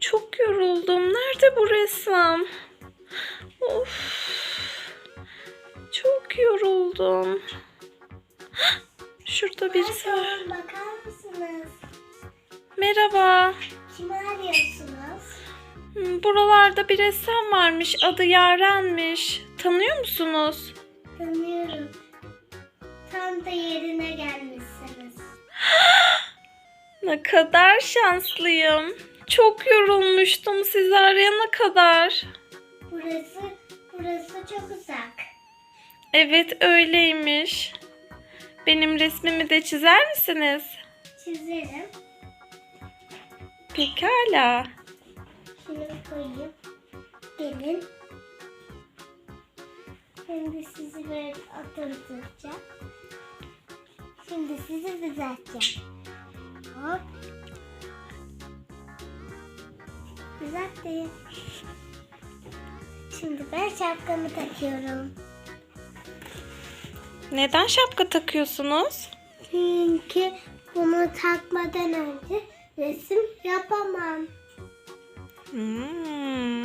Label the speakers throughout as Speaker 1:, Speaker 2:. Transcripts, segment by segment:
Speaker 1: Çok yoruldum. Nerede bu resim? Of. Çok yoruldum. Şurada birisi var.
Speaker 2: Bakar mısınız?
Speaker 1: Merhaba.
Speaker 2: Kimi arıyorsunuz?
Speaker 1: Hmm, Buralarda bir ressam varmış. Adı Yaren'miş. Tanıyor musunuz?
Speaker 2: Tanıyorum. Tam da yerine gelmişsiniz.
Speaker 1: Ne kadar şanslıyım. Çok yorulmuştum sizi arayana kadar.
Speaker 2: Burası, burası çok uzak.
Speaker 1: Evet öyleymiş. Benim resmimi de çizer misiniz?
Speaker 2: Çizerim.
Speaker 1: Pekala.
Speaker 2: Şunu koyayım. Gelin. Şimdi sizi böyle oturtacağım. Şimdi sizi düzelteceğim. Hop. Düzelttim. Şimdi ben şapkamı takıyorum.
Speaker 1: Neden şapka takıyorsunuz?
Speaker 2: Çünkü bunu takmadan önce resim yapamam.
Speaker 1: Hmm.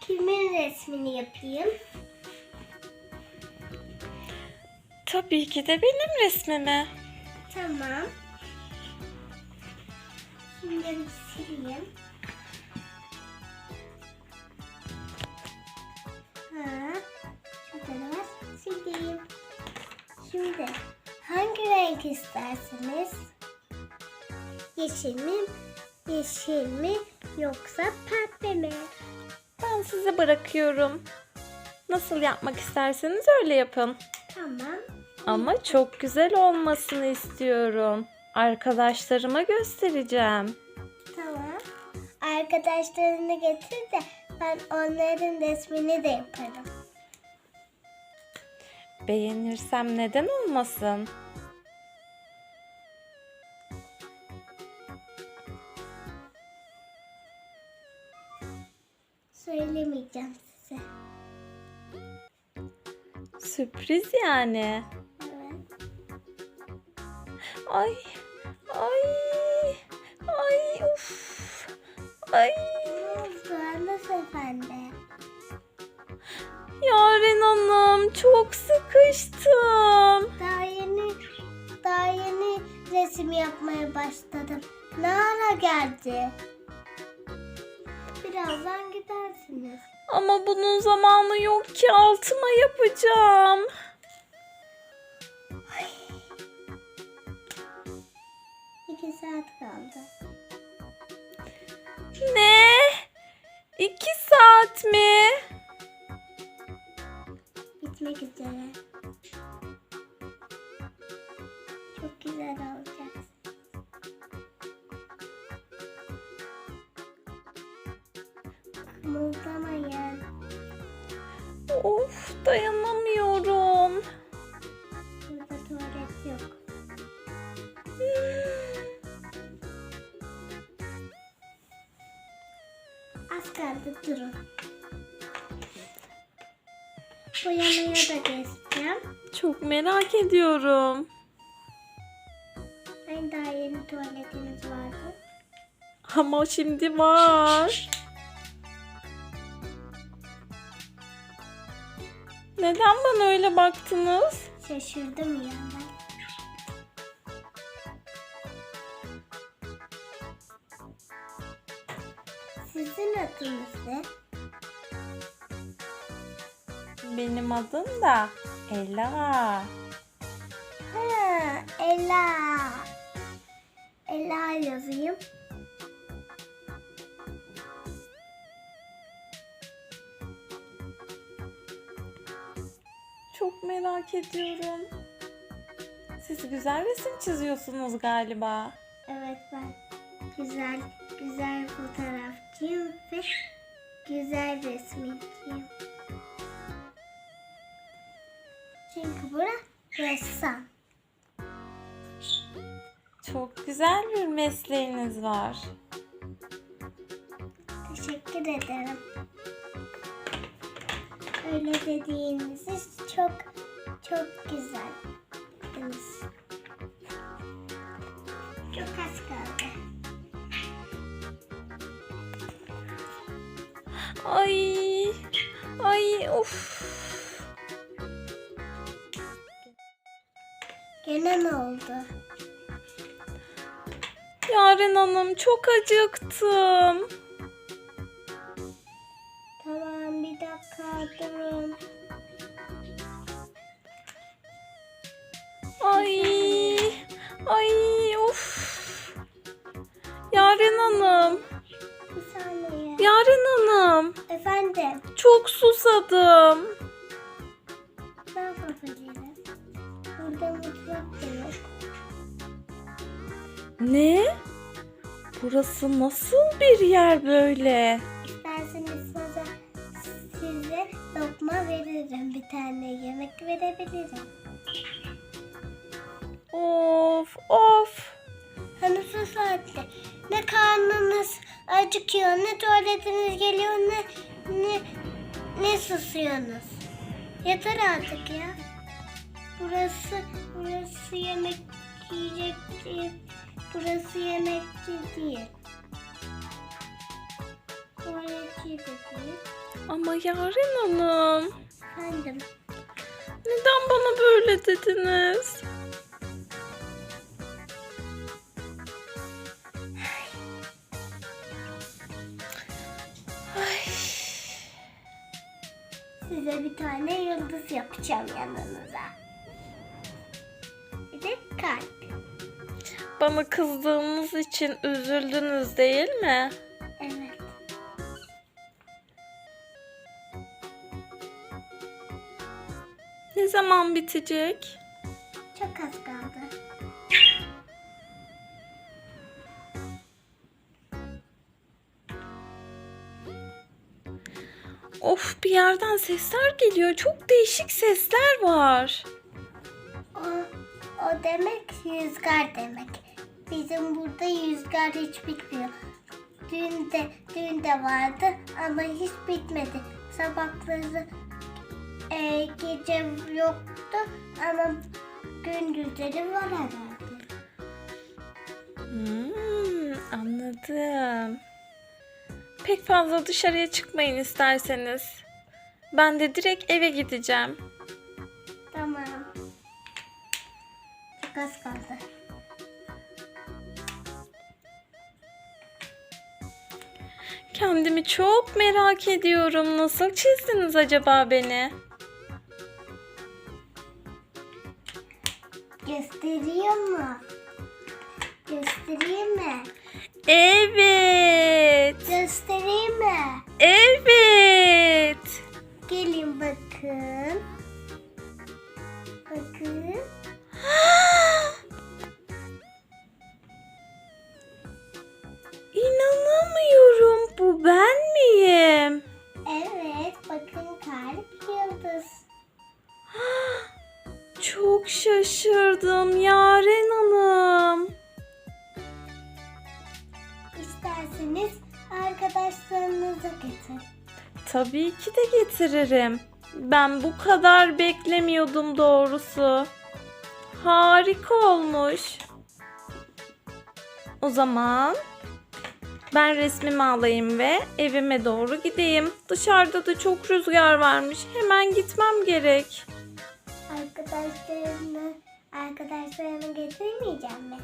Speaker 2: Kimin resmini yapayım?
Speaker 1: Tabii ki de benim resmimi.
Speaker 2: Tamam. Şimdi sileyim. Sileyim. Şimdi hangi renk istersiniz? Yeşil mi? Yeşil mi? Yoksa pembe mi?
Speaker 1: Ben size bırakıyorum. Nasıl yapmak isterseniz öyle yapın.
Speaker 2: Tamam.
Speaker 1: Ama çok güzel olmasını istiyorum. Arkadaşlarıma göstereceğim.
Speaker 2: Tamam. Arkadaşlarını getir de ben onların resmini de yaparım.
Speaker 1: Beğenirsem neden olmasın?
Speaker 2: Söylemeyeceğim size.
Speaker 1: Sürpriz yani.
Speaker 2: Evet.
Speaker 1: Ay, ay, ay, uf, ay.
Speaker 2: Ne oldu Anas Efendi?
Speaker 1: Yaren Hanım çok sıkıştım.
Speaker 2: Daha yeni, daha yeni resim yapmaya başladım. Ne ara geldi? Birazdan gidersiniz.
Speaker 1: Ama bunun zamanı yok ki altıma yapacağım.
Speaker 2: İki saat kaldı.
Speaker 1: Ne? İki saat mi?
Speaker 2: Bitmek üzere. Çok güzel olacak. Kımıldamayın.
Speaker 1: Of dayanamıyorum.
Speaker 2: Boyamaya da geçeceğim.
Speaker 1: Çok merak ediyorum.
Speaker 2: Hani daha yeni tuvaletiniz vardı.
Speaker 1: Ama şimdi var. Neden bana öyle baktınız?
Speaker 2: Şaşırdım ya ben. Sizin adınız ne?
Speaker 1: Benim adım da Ela.
Speaker 2: Ha, Ela. Ela yazayım.
Speaker 1: Çok merak ediyorum. Siz güzel resim çiziyorsunuz galiba.
Speaker 2: Evet ben güzel güzel fotoğrafçıyım ve güzel resmiciyim. Çünkü bura ressam.
Speaker 1: Çok güzel bir mesleğiniz var.
Speaker 2: Teşekkür ederim. Öyle dediğiniz çok çok güzel. Çok az kaldı.
Speaker 1: Ay. Ay of.
Speaker 2: Gene ne oldu?
Speaker 1: Yaren Hanım çok acıktım.
Speaker 2: Tamam bir dakika durun.
Speaker 1: Ay. Ay of. Yaren Hanım.
Speaker 2: Bir saniye.
Speaker 1: Yaren Hanım.
Speaker 2: Efendim
Speaker 1: Çok susadım.
Speaker 2: Ne?
Speaker 1: Burası nasıl bir yer böyle?
Speaker 2: İsterseniz size, size lokma veririm. Bir tane yemek verebilirim.
Speaker 1: Of of.
Speaker 2: Hani su saatte ne karnınız acıkıyor ne tuvaletiniz geliyor ne ne ne susuyorsunuz. Yeter artık ya. Burası burası yemek yiyecek değil. Burası yemekçi değil. Tuvaletçi de değil.
Speaker 1: Ama Yaren Hanım.
Speaker 2: Efendim
Speaker 1: Neden bana böyle dediniz?
Speaker 2: Size bir tane yıldız yapacağım yanınıza. De kalp.
Speaker 1: Bana kızdığınız için üzüldünüz değil mi?
Speaker 2: Evet.
Speaker 1: Ne zaman bitecek?
Speaker 2: Çok az kaldı.
Speaker 1: Of bir yerden sesler geliyor. Çok değişik sesler var.
Speaker 2: O, o demek rüzgar demek. Bizim burada rüzgar hiç bitmiyor. Dün de, dün de vardı ama hiç bitmedi. Sabahları e, gece yoktu ama gündüzleri var herhalde.
Speaker 1: Hmm, anladım. Pek fazla dışarıya çıkmayın isterseniz. Ben de direkt eve gideceğim.
Speaker 2: Çok az kaldı.
Speaker 1: Kendimi çok merak ediyorum. Nasıl çizdiniz acaba beni?
Speaker 2: Gösteriyor mu? Göstereyim mi?
Speaker 1: Evet.
Speaker 2: Göstereyim mi?
Speaker 1: Evet.
Speaker 2: Gelin bakın. Bakın.
Speaker 1: Çok şaşırdım Yaren Hanım.
Speaker 2: İsterseniz arkadaşlarınızı getir.
Speaker 1: Tabii ki de getiririm. Ben bu kadar beklemiyordum doğrusu. Harika olmuş. O zaman ben resmimi alayım ve evime doğru gideyim. Dışarıda da çok rüzgar varmış. Hemen gitmem gerek.
Speaker 2: Arkadaşlarını, arkadaşlarını getirmeyeceğim mi?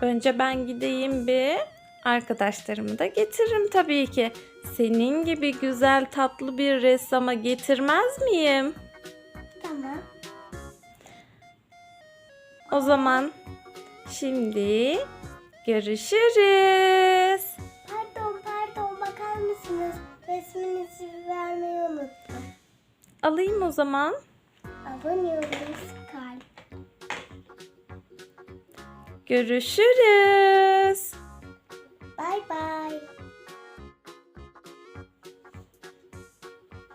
Speaker 1: Önce ben gideyim bir. Arkadaşlarımı da getiririm tabii ki. Senin gibi güzel tatlı bir ressama getirmez miyim?
Speaker 2: Tamam.
Speaker 1: O zaman şimdi görüşürüz.
Speaker 2: Pardon pardon bakar mısınız? Resminizi vermeyi unuttum.
Speaker 1: Alayım o zaman.
Speaker 2: Abone olun kalp.
Speaker 1: Görüşürüz.
Speaker 2: Bye bye.